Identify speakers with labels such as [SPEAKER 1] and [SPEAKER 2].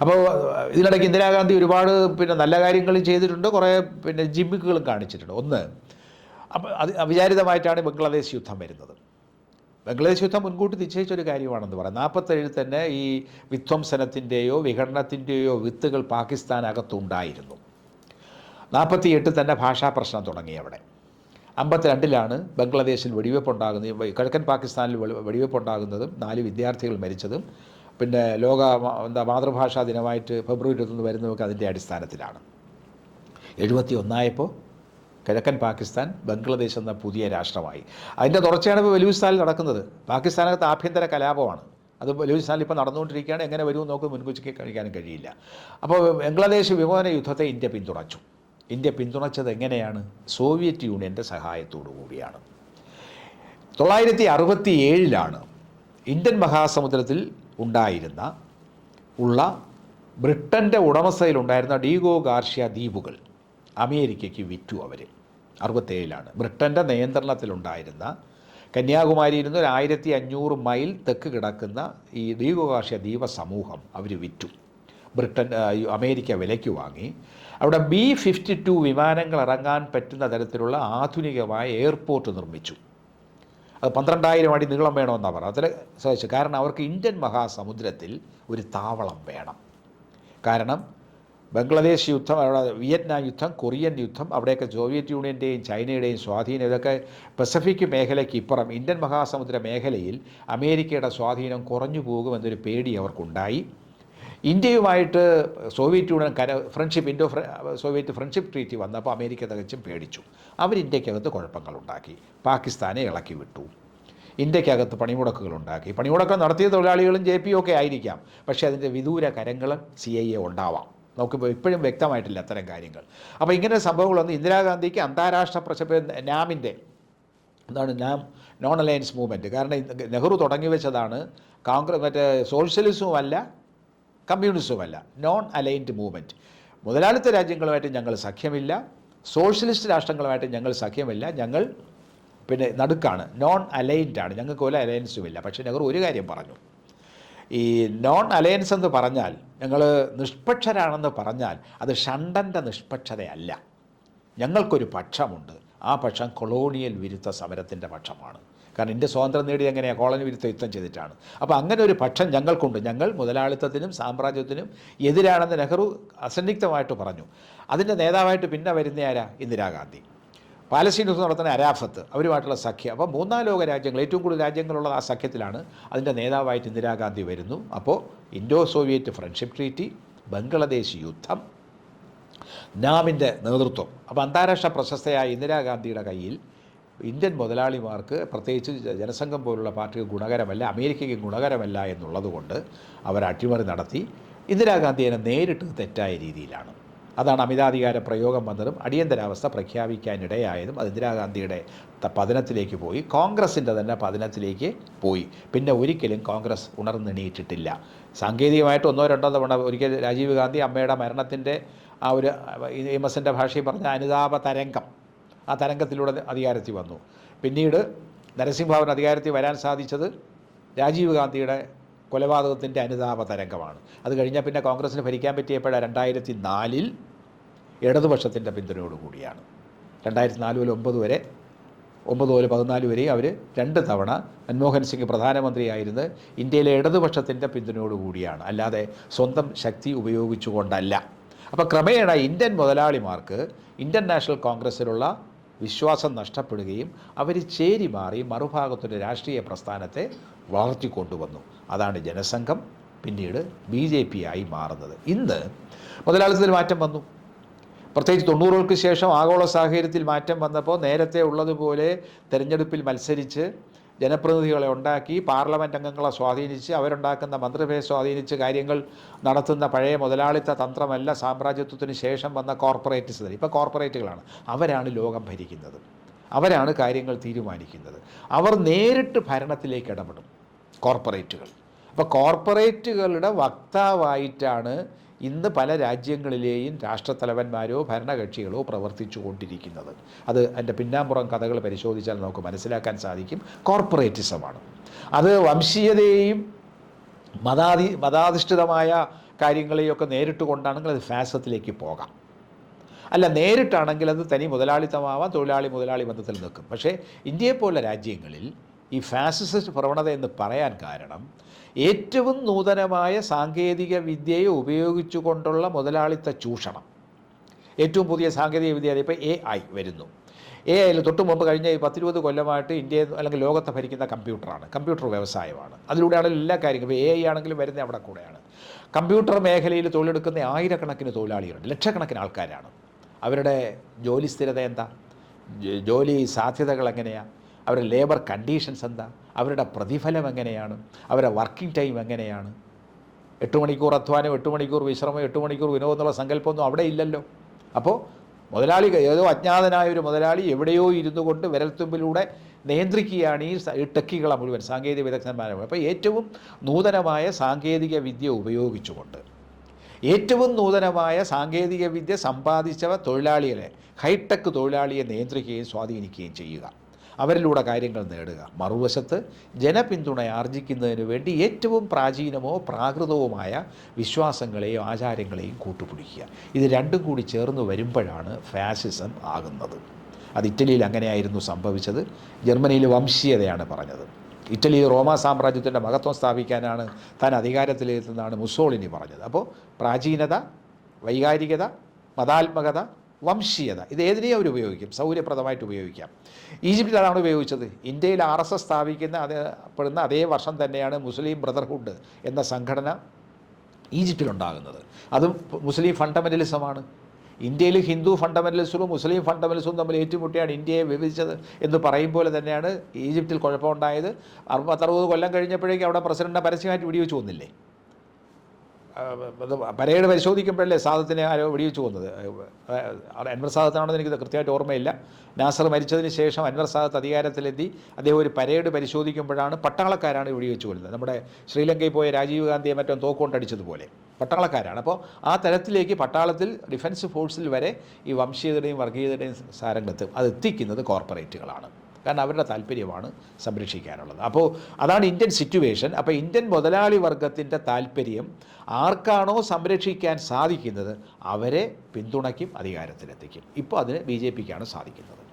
[SPEAKER 1] അപ്പോൾ ഇതിനിടയ്ക്ക് ഇന്ദിരാഗാന്ധി ഒരുപാട് പിന്നെ നല്ല കാര്യങ്ങൾ ചെയ്തിട്ടുണ്ട്. കുറേ പിന്നെ ജിമ്മിക്കുകളും കാണിച്ചിട്ടുണ്ട്. ഒന്ന് അപ്പോൾ അത് അവിചാരിതമായിട്ടാണ് ബംഗ്ലാദേശ് യുദ്ധം വരുന്നത്. ബംഗ്ലാദേശ് യുദ്ധം മുൻകൂട്ടി നിശ്ചയിച്ചൊരു കാര്യമാണെന്ന് പറയാം. നാൽപ്പത്തേഴിൽ തന്നെ ഈ വിധ്വംസനത്തിന്റെയോ വിഘടനത്തിന്റെയോ വിത്തുകൾ പാകിസ്ഥാനകത്തുണ്ടായിരുന്നു. നാൽപ്പത്തിയെട്ടിൽ തന്നെ ഭാഷാ പ്രശ്നം തുടങ്ങി അവിടെ. അമ്പത്തിരണ്ടിലാണ് ബംഗ്ലാദേശിൽ വെടിവെപ്പുണ്ടാകുന്നത്. കിഴക്കൻ പാകിസ്ഥാനിൽ വെടി- വെടിവെപ്പുണ്ടാകുന്നതും നാല് വിദ്യാർത്ഥികൾ മരിച്ചതും പിന്നെ ലോക എന്താ മാതൃഭാഷാ ദിനമായിട്ട് ഫെബ്രുവരി ഇരുപത്തൊന്ന് വരുന്നതൊക്കെ അതിന്റെ അടിസ്ഥാനത്തിലാണ്. എഴുപത്തി ഒന്നായപ്പോൾ കിഴക്കൻ പാകിസ്ഥാൻ ബംഗ്ലാദേശ് എന്ന പുതിയ രാഷ്ട്രമായി. അതിന്റെ തുടർച്ചയാണ് ഇപ്പോൾ ബലൂചിസ്ഥാനിൽ നടക്കുന്നത്. പാകിസ്ഥാനകത്ത് ആഭ്യന്തര കലാപമാണ്. അത് ബലൂചിസ്ഥാനിൽ ഇപ്പോൾ നടന്നുകൊണ്ടിരിക്കുകയാണ്. എങ്ങനെ വരുമെന്ന് നോക്ക് മുൻകൂട്ടി കഴിക്കാനും കഴിയില്ല. അപ്പോൾ ബംഗ്ലാദേശ് വിമോചന യുദ്ധത്തെ ഇന്ത്യ പിന്തുണച്ചു. ഇന്ത്യ പിന്തുണച്ചത് എങ്ങനെയാണ്? സോവിയറ്റ് യൂണിയന്റെ സഹായത്തോടു കൂടിയാണ്. തൊള്ളായിരത്തി അറുപത്തി ഏഴിലാണ് ഇന്ത്യൻ മഹാസമുദ്രത്തിൽ ഉണ്ടായിരുന്ന ഉള്ള ബ്രിട്ടന്റെ ഉടമസ്ഥയിലുണ്ടായിരുന്ന ഡീഗോ ഗാർഷ്യ ദ്വീപുകൾ അമേരിക്കയ്ക്ക് വിറ്റു അവർ അറുപത്തേഴിലാണ് ബ്രിട്ടന്റെ നിയന്ത്രണത്തിലുണ്ടായിരുന്ന കന്യാകുമാരിയിൽ നിന്ന് ഒരു ആയിരത്തി അഞ്ഞൂറ് മൈൽ തെക്ക് കിടക്കുന്ന ഈ ഗാർഷ്യ ദ്വീപ സമൂഹം അവർ വിറ്റു. ബ്രിട്ടൻ അമേരിക്ക വിലയ്ക്ക് വാങ്ങി. അവിടെ ബി ഫിഫ്റ്റി ടു വിമാനങ്ങൾ ഇറങ്ങാൻ പറ്റുന്ന തരത്തിലുള്ള ആധുനികമായ എയർപോർട്ട് നിർമ്മിച്ചു. അത് പന്ത്രണ്ടായിരം അടി നീളം വേണമെന്നാണ് പറഞ്ഞത്. അതിൽ സാധിച്ചു കാരണം അവർക്ക് ഇന്ത്യൻ മഹാസമുദ്രത്തിൽ ഒരു താവളം വേണം. കാരണം ബംഗ്ലാദേശ് യുദ്ധം വിയറ്റ്നാം യുദ്ധം കൊറിയൻ യുദ്ധം അവിടെയൊക്കെ സോവിയറ്റ് യൂണിയന്റെയും ചൈനയുടെയും സ്വാധീനം ഇതൊക്കെ പസഫിക് മേഖലയ്ക്ക് ഇപ്പുറം ഇന്ത്യൻ മഹാസമുദ്ര മേഖലയിൽ അമേരിക്കയുടെ സ്വാധീനം കുറഞ്ഞു പോകുമെന്നൊരു പേടി അവർക്കുണ്ടായി. ഇന്ത്യയുമായിട്ട് സോവിയറ്റ് യൂണിയൻ കര friendship Indo Soviet friendship treaty വന്നപ്പോൾ അമേരിക്ക തികച്ചും പേടിച്ചു. അവർ ഇന്ത്യക്കകത്ത് കുഴപ്പങ്ങളുണ്ടാക്കി. പാകിസ്ഥാനെ ഇളക്കി വിട്ടു. ഇന്ത്യക്കകത്ത് പണിമുടക്കുകൾ ഉണ്ടാക്കി. പണിമുടക്കം നടത്തിയ തൊഴിലാളികളും ജെ പി ഒക്കെ ആയിരിക്കാം. പക്ഷേ അതിന്റെ വിദൂര കരങ്ങൾ സി ഐ എ ഉണ്ടാവാം. നമുക്കിപ്പോൾ ഇപ്പോഴും വ്യക്തമായിട്ടില്ല അത്തരം കാര്യങ്ങൾ. അപ്പോൾ ഇങ്ങനെ സംഭവങ്ങളൊന്നും ഇന്ദിരാഗാന്ധിക്ക് അന്താരാഷ്ട്ര പ്രശപ നാമിന്റെ എന്താണ് നാം നോൺ അലയൻസ് മൂവ്മെന്റ് കാരണം നെഹ്റു തുടങ്ങി വെച്ചതാണ്. കോൺഗ്രസ് മറ്റേ സോഷ്യലിസവും അല്ല കമ്മ്യൂണിസവും അല്ല നോൺ അലൈൻഡ് മൂവ്മെന്റ് മുതലാളിത്ത രാജ്യങ്ങളുമായിട്ട് ഞങ്ങൾ സഖ്യമില്ല സോഷ്യലിസ്റ്റ് രാഷ്ട്രങ്ങളുമായിട്ട് ഞങ്ങൾ സഖ്യമില്ല ഞങ്ങൾ പിന്നെ നടുക്കാണ് നോൺ അലൈൻഡ് ആണ്. ഞങ്ങൾക്ക് ഒരു അലയൻസും ഇല്ല. പക്ഷേ നെഹ്റു ഒരു കാര്യം പറഞ്ഞു. ഈ നോൺ അലയൻസ് എന്ന് പറഞ്ഞാൽ ഞങ്ങൾ നിഷ്പക്ഷരാണെന്ന് പറഞ്ഞാൽ അത് ഷണ്ടന്റെ നിഷ്പക്ഷതയല്ല. ഞങ്ങൾക്കൊരു പക്ഷമുണ്ട്. ആ പക്ഷം കൊളോണിയൽ വിരുദ്ധ സമരത്തിന്റെ പക്ഷമാണ്. കാരണം ഇന്ത്യ സ്വാതന്ത്ര്യം നേടി എങ്ങനെയാണ് കോളനി വിരുദ്ധ യുദ്ധം ചെയ്തിട്ടാണ്. അപ്പോൾ അങ്ങനെ ഒരു പക്ഷം ഞങ്ങൾക്കുണ്ട്. ഞങ്ങൾ മുതലാളിത്തത്തിനും സാമ്രാജ്യത്തിനും എതിരാണെന്ന് നെഹ്റു അസന്നിഗ്ധമായിട്ട് പറഞ്ഞു. അതിന്റെ നേതാവായിട്ട് പിന്നെ വരുന്ന ആരാ? ഇന്ദിരാഗാന്ധി പാലസ്തീൻ യുദ്ധം നടത്തുന്ന അരാഫത്ത് അവരുമായിട്ടുള്ള സഖ്യം. അപ്പോൾ മൂന്നാം ലോക രാജ്യങ്ങൾ ഏറ്റവും കൂടുതൽ രാജ്യങ്ങളുള്ള ആ സഖ്യത്തിലാണ് അതിന്റെ നേതാവായിട്ട് ഇന്ദിരാഗാന്ധി വരുന്നു. അപ്പോൾ Indo Soviet friendship treaty Bangladesh യുദ്ധം നാമിന്റെ നേതൃത്വം. അപ്പോൾ അന്താരാഷ്ട്ര പ്രശസ്തയായ ഇന്ദിരാഗാന്ധിയുടെ കയ്യിൽ ഇന്ത്യൻ മുതലാളിമാർക്ക് പ്രത്യേകിച്ച് ജനസംഘം പോലുള്ള പാർട്ടികൾ ഗുണകരമല്ല അമേരിക്കയ്ക്ക് ഗുണകരമല്ല എന്നുള്ളതുകൊണ്ട് അവർ അട്ടിമറി നടത്തി. ഇന്ദിരാഗാന്ധി അതിനെ നേരിട്ട് തെറ്റായ രീതിയിലാണ്. അതാണ് അമിതാധികാര പ്രയോഗം വന്നതും അടിയന്തരാവസ്ഥ പ്രഖ്യാപിക്കാനിടയായതും അത് ഇന്ദിരാഗാന്ധിയുടെ പതനത്തിലേക്ക് പോയി. കോൺഗ്രസിന്റെ തന്നെ പതനത്തിലേക്ക് പോയി. പിന്നെ ഒരിക്കലും കോൺഗ്രസ് ഉണർന്നെണീറ്റിട്ടില്ല. സാങ്കേതികമായിട്ട് ഒന്നോ രണ്ടോ തവണ ഒരിക്കൽ രാജീവ് ഗാന്ധി അമ്മയുടെ മരണത്തിന്റെ ആ ഒരു എം എസിന്റെ ഭാഷയിൽ പറഞ്ഞ അനുതാപ തരംഗം. ആ തരംഗത്തിലൂടെ അധികാരത്തിൽ വന്നു. പിന്നീട് നരസിംഹഭവൻ അധികാരത്തിൽ വരാൻ സാധിച്ചത് രാജീവ് ഗാന്ധിയുടെ കൊലപാതകത്തിന്റെ അനുതാപ തരംഗമാണ്. അത് കഴിഞ്ഞാൽ പിന്നെ കോൺഗ്രസ്സിന് ഭരിക്കാൻ പറ്റിയപ്പോഴാണ് രണ്ടായിരത്തി നാലിൽ ഇടതുപക്ഷത്തിന്റെ പിന്തുണയോടുകൂടിയാണ് രണ്ടായിരത്തി നാല് മുതൽ ഒമ്പത് വരെ ഒമ്പത് മുതൽ പതിനാല് വരെ അവർ രണ്ട് തവണ മൻമോഹൻ സിംഗ് പ്രധാനമന്ത്രിയായിരുന്നത് ഇന്ത്യയിലെ ഇടതുപക്ഷത്തിന്റെ പിന്തുണയോടുകൂടിയാണ് അല്ലാതെ സ്വന്തം ശക്തി ഉപയോഗിച്ചുകൊണ്ടല്ല. അപ്പോൾ ക്രമേണ ഇന്ത്യൻ മുതലാളിമാർക്ക് ഇന്ത്യൻ നാഷണൽ കോൺഗ്രസ്സിലുള്ള വിശ്വാസം നഷ്ടപ്പെടുകയും അവർ ചേരി മാറി മറുഭാഗത്തൊരു രാഷ്ട്രീയ പ്രസ്ഥാനത്തെ വളർത്തിക്കൊണ്ടുവന്നു. അതാണ് ജനസംഘം പിന്നീട് ബി ജെ പി ആയി മാറുന്നത്. ഇന്ന് മുതലാളിത്തത്തിൽ മാറ്റം വന്നു. പ്രത്യേകിച്ച് തൊണ്ണൂറുകൾക്ക് ശേഷം ആഗോള സാഹചര്യത്തിൽ മാറ്റം വന്നപ്പോൾ നേരത്തെ ഉള്ളതുപോലെ തെരഞ്ഞെടുപ്പിൽ മത്സരിച്ച് ജനപ്രതിനിധികളെ ഉണ്ടാക്കി പാർലമെന്റ് അംഗങ്ങളെ സ്വാധീനിച്ച് അവരുണ്ടാക്കുന്ന മന്ത്രിസഭയെ സ്വാധീനിച്ച് കാര്യങ്ങൾ നടത്തുന്ന പഴയ മുതലാളിത്ത തന്ത്രമല്ല സാമ്രാജ്യത്വത്തിന് ശേഷം വന്ന കോർപ്പറേറ്റ്സ് ഇപ്പോൾ കോർപ്പറേറ്റുകളാണ്. അവരാണ് ലോകം ഭരിക്കുന്നത്. അവരാണ് കാര്യങ്ങൾ തീരുമാനിക്കുന്നത്. അവർ നേരിട്ട് ഭരണത്തിലേക്ക് ഇടപെടും കോർപ്പറേറ്റുകൾ. അപ്പോൾ കോർപ്പറേറ്റുകളുടെ വക്താവായിട്ടാണ് ഇന്ന് പല രാജ്യങ്ങളിലെയും രാഷ്ട്രത്തലവന്മാരോ ഭരണകക്ഷികളോ പ്രവർത്തിച്ചു കൊണ്ടിരിക്കുന്നത് അത് അതിന്റെ പിന്നാമ്പുറം കഥകൾ പരിശോധിച്ചാൽ നമുക്ക് മനസ്സിലാക്കാൻ സാധിക്കും. കോർപ്പറേറ്റിസമാണ്. അത് വംശീയതയെയും മതാധി മതാധിഷ്ഠിതമായ കാര്യങ്ങളെയൊക്കെ നേരിട്ട് കൊണ്ടാണെങ്കിൽ അത് ഫാസത്തിലേക്ക് പോകാം. അല്ല നേരിട്ടാണെങ്കിൽ അത് തനി മുതലാളിത്തമാവാം തൊഴിലാളി മുതലാളി ബന്ധത്തിൽ നിൽക്കും. പക്ഷേ ഇന്ത്യയെപ്പോലുള്ള രാജ്യങ്ങളിൽ ഈ ഫാസിസ്റ്റ് പ്രവണത എന്ന് പറയാൻ കാരണം ഏറ്റവും നൂതനമായ സാങ്കേതിക വിദ്യയെ ഉപയോഗിച്ചുകൊണ്ടുള്ള മുതലാളിത്ത ചൂഷണം. ഏറ്റവും പുതിയ സാങ്കേതിക വിദ്യ ഇപ്പോൾ എ ഐ വരുന്നു. എ ഐയിൽ തൊട്ട് മുമ്പ് കഴിഞ്ഞ ഈ പത്തിരുപത് കൊല്ലമായിട്ട് ഇന്ത്യയെ അല്ലെങ്കിൽ ലോകത്തെ ഭരിക്കുന്ന കമ്പ്യൂട്ടറാണ്. കമ്പ്യൂട്ടർ വ്യവസായമാണ്. അതിലൂടെയാണ് എല്ലാ കാര്യങ്ങളും. എ ഐ ആണെങ്കിലും വരുന്നത് അവിടെ കൂടെയാണ്. കമ്പ്യൂട്ടർ മേഖലയിൽ തൊഴിലെടുക്കുന്ന ആയിരക്കണക്കിന് തൊഴിലാളികളുണ്ട്. ലക്ഷക്കണക്കിന് ആൾക്കാരാണ്. അവരുടെ ജോലി സ്ഥിരത എന്താ? ജോലി സാധ്യതകൾ എങ്ങനെയാണ് അവരുടെ ലേബർ കണ്ടീഷൻസ് എന്താ? അവരുടെ പ്രതിഫലം എങ്ങനെയാണ്? അവരുടെ വർക്കിംഗ് ടൈം എങ്ങനെയാണ്? എട്ട് മണിക്കൂർ അധ്വാനം എട്ട് മണിക്കൂർ വിശ്രമം എട്ട് മണിക്കൂർ വിനോദം എന്നുള്ള സങ്കല്പമൊന്നും അവിടെ ഇല്ലല്ലോ. അപ്പോൾ മുതലാളി ഏതോ അജ്ഞാതനായ ഒരു മുതലാളി എവിടെയോ ഇരുന്നു കൊണ്ട് വിരൽത്തുമ്പിലൂടെ നിയന്ത്രിക്കുകയാണ് ഈ ടെക്കികളെ മുഴുവൻ സാങ്കേതിക വിദഗ്ധന്മാരെ. അപ്പോൾ ഏറ്റവും നൂതനമായ സാങ്കേതിക വിദ്യ ഉപയോഗിച്ചുകൊണ്ട് ഏറ്റവും നൂതനമായ സാങ്കേതിക വിദ്യ സമ്പാദിച്ചവ തൊഴിലാളികളെ ഹൈടെക് തൊഴിലാളിയെ നിയന്ത്രിക്കുകയും സ്വാധീനിക്കുകയും ചെയ്യുക. അവരിലൂടെ കാര്യങ്ങൾ നേടുക. മറുവശത്ത് ജനപിന്തുണ ആർജിക്കുന്നതിന് വേണ്ടി ഏറ്റവും പ്രാചീനമോ പ്രാകൃതവുമായ വിശ്വാസങ്ങളെയും ആചാരങ്ങളെയും കൂട്ടുപിടിക്കുക. ഇത് രണ്ടും കൂടി ചേർന്ന് വരുമ്പോഴാണ് ഫാസിസം ആകുന്നത്. അത് ഇറ്റലിയിൽ അങ്ങനെയായിരുന്നു സംഭവിച്ചത്. ജർമ്മനിയിൽ വംശീയതയാണ് പറഞ്ഞത്. ഇറ്റലി റോമാ സാമ്രാജ്യത്തിന്റെ മഹത്വം സ്ഥാപിക്കാനാണ് താൻ അധികാരത്തിലെത്തുന്നതാണ് മുസോളിനി പറഞ്ഞത്. അപ്പോൾ പ്രാചീനത വൈകാരികത മതാത്മകത വംശീയത. ഇത് ഏതിനെയും അവർ ഉപയോഗിക്കും? സൗകര്യപ്രദമായിട്ട് ഉപയോഗിക്കാം. ഈജിപ്തിൽ അതാണ് ഉപയോഗിച്ചത്. ഇന്ത്യയിൽ ആർ എസ് എസ് സ്ഥാപിക്കുന്ന അതേപ്പെടുന്ന അതേ വർഷം തന്നെയാണ് മുസ്ലിം ബ്രദർഹുഡ് എന്ന സംഘടന ഈജിപ്തിലുണ്ടാകുന്നത്. അതും മുസ്ലിം ഫണ്ടമെന്റലിസമാണ് ഇന്ത്യയിൽ ഹിന്ദു ഫണ്ടമെന്റലിസവും മുസ്ലിം ഫണ്ടമെന്റലിസവും തമ്മിൽ ഏറ്റുമുട്ടിയാണ് ഇന്ത്യയെ വിഭജിച്ചത് എന്ന് പറയും പോലെ തന്നെയാണ് ഈജിപ്തിൽ കുഴപ്പമുണ്ടായത്. അറുപത്തറുപത് കൊല്ലം കഴിഞ്ഞപ്പോഴേക്കും അവിടെ പ്രസിഡന്റിനെ പരസ്യമായിട്ട് വെടിവെച്ച് അത് പരേഡ് പരിശോധിക്കുമ്പോഴല്ലേ സാദത്തിനെ ആരോ വെടിവെച്ച് കൊന്നത്? ആ, അൻവർ സാദത്താണെന്ന് എനിക്ക് കൃത്യമായിട്ട് ഓർമ്മയില്ല. നാസർ മരിച്ചതിന് ശേഷം അൻവർ സാദത്ത് അധികാരത്തിലെത്തി. അദ്ദേഹം ഒരു പരേഡ് പരിശോധിക്കുമ്പോഴാണ് പട്ടാളക്കാരാണ് വെടിവെച്ച് കൊല്ലുന്നത്. നമ്മുടെ ശ്രീലങ്കയിൽ പോയ രാജീവ് ഗാന്ധിയെ മറ്റും തോക്കൊണ്ടടിച്ചതുപോലെ പട്ടാളക്കാരാണ്. അപ്പോൾ ആ തരത്തിലേക്ക് പട്ടാളത്തിൽ ഡിഫൻസ് ഫോഴ്സിൽ വരെ ഈ വംശീയതയുടെയും വർഗീയതയുടെയും സാരംഗത്ത് അത് എത്തിക്കുന്നത് കോർപ്പറേറ്റുകളാണ്. കാരണം അവരുടെ താല്പര്യമാണ് സംരക്ഷിക്കാനുള്ളത്. അപ്പോൾ അതാണ് ഇന്ത്യൻ സിറ്റുവേഷൻ അപ്പോൾ ഇന്ത്യൻ മുതലാളി വർഗത്തിന്റെ താല്പര്യം ആർക്കാണോ സംരക്ഷിക്കാൻ സാധിക്കുന്നത് അവരെ പിന്തുണയ്ക്കും അധികാരത്തിലെത്തിക്കും. ഇപ്പോൾ അതിന് ബി ജെ പിക്കാണ് സാധിക്കുന്നത്.